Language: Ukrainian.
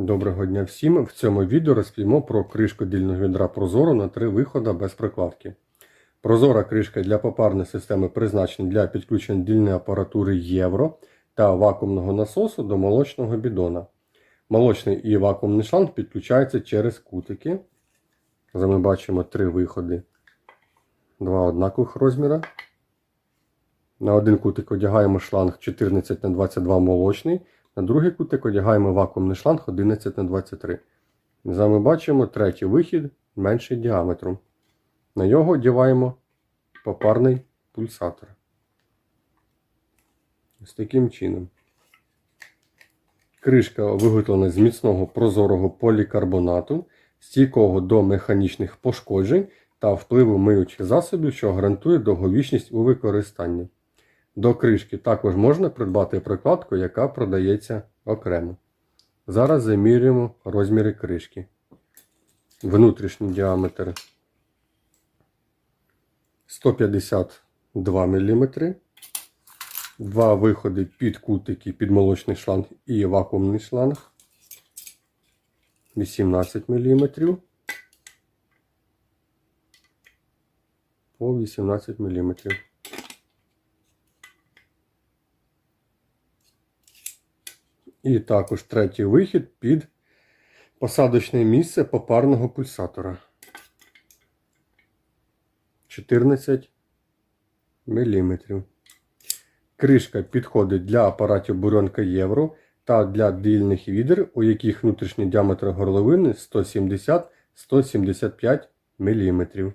Доброго дня всім! В цьому відео розповімо про кришку дільного відра Прозоро на три виходи без прокладки. Прозора кришка для попарної системи призначена для підключення дільної апаратури Євро та вакуумного насосу до молочного бідона. Молочний і вакуумний шланг підключаються через кутики. За ми бачимо три виходи. Два однакових розміра. На один кутик одягаємо шланг 14 на 22 молочний. На другий кутик одягаємо вакуумний шланг 11 на 23. За ми бачимо третій вихід менший діаметром. На нього одягаємо попарний пульсатор. Ось таким чином. Кришка виготовлена з міцного прозорого полікарбонату, стійкого до механічних пошкоджень та впливу миючих засобів, що гарантує довговічність у використанні. До кришки також можна придбати прокладку, яка продається окремо. Зараз замірюємо розміри кришки. Внутрішній діаметр 152 мм. Два виходи під кутики, під молочний шланг і вакуумний шланг 18 мм. По 18 мм. І також третій вихід під посадочне місце попарного пульсатора. 14 мм. Кришка підходить для апаратів бурьонка Євро та для дильних відер, у яких внутрішній діаметр горловини 170-175 мм.